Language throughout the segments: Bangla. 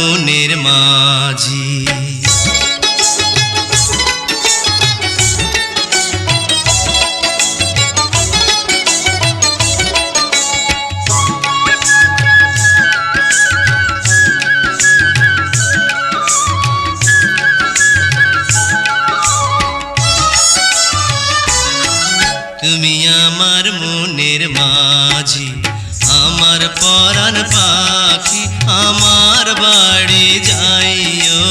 মনের মাঝি। তুমি আমার মনের মাঝি। আমার পরাণ পাখি আমার বাড়ি যাইও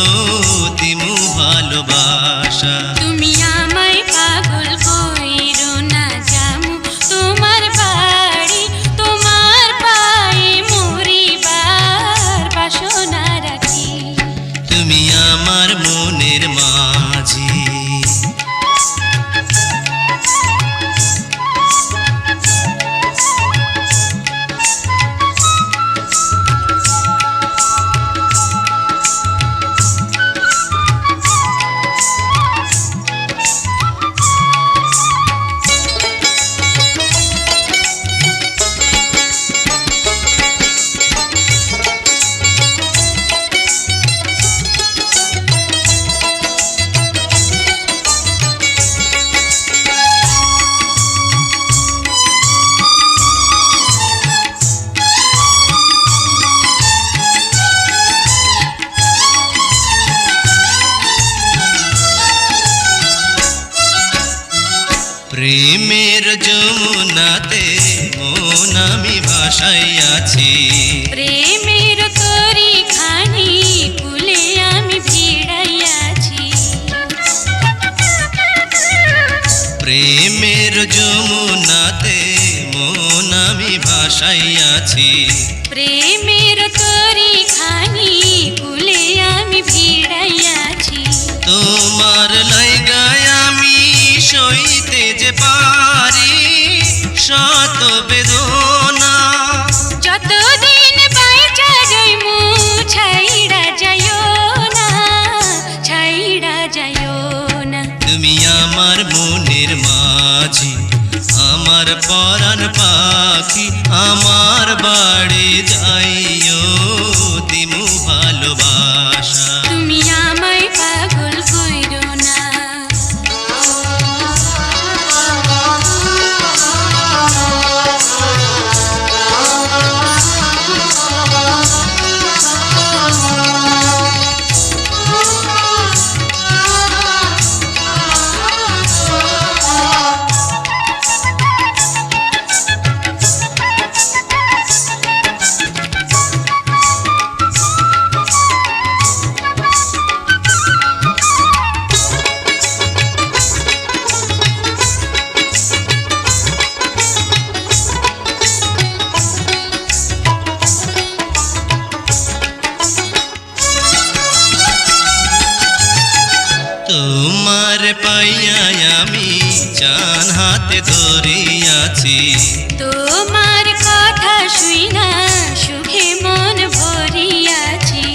তিমু ভালোবাসা। প্রেমের যমুনাতে মন আমি ভাসাইয়াছি। প্রেমের তরি খানি কুলে আমি ভিড়াইয়াছি। প্রেমের যমুনাতে মন আমি ভাসাইয়াছি। প্রেমের শত বেদনা। যতদিন বাইচা যাইমু ছাইড়া যাইও না ছাইড়া যাইও না। তুমি আমার মনের মাঝি আমার পরাণ পাখি আমার বাড়ি যাইও দিমু ভালোবাসা তোমার পাইয়া আমি চান হাতে ধরিয়াছি। তোমার কথা শুইনা সুখে মন ভরিয়াছি।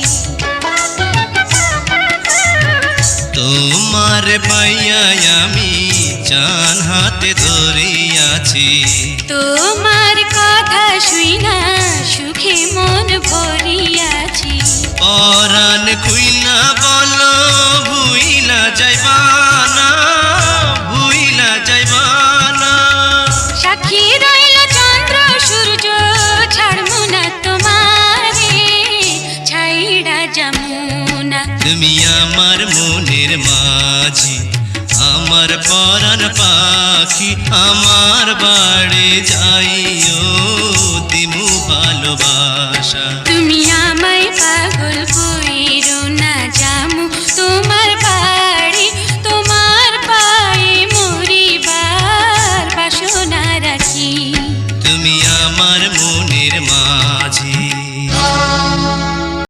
তোমার পাইয়া আমি চান হাতে ধরিয়াছি। তোমার কথা শুইনা সুখে মন ভরিয়াছি। পরাণ আমার পরাণ পাখি আমার বাড়ি যাইও দিমু ভালোবাসা।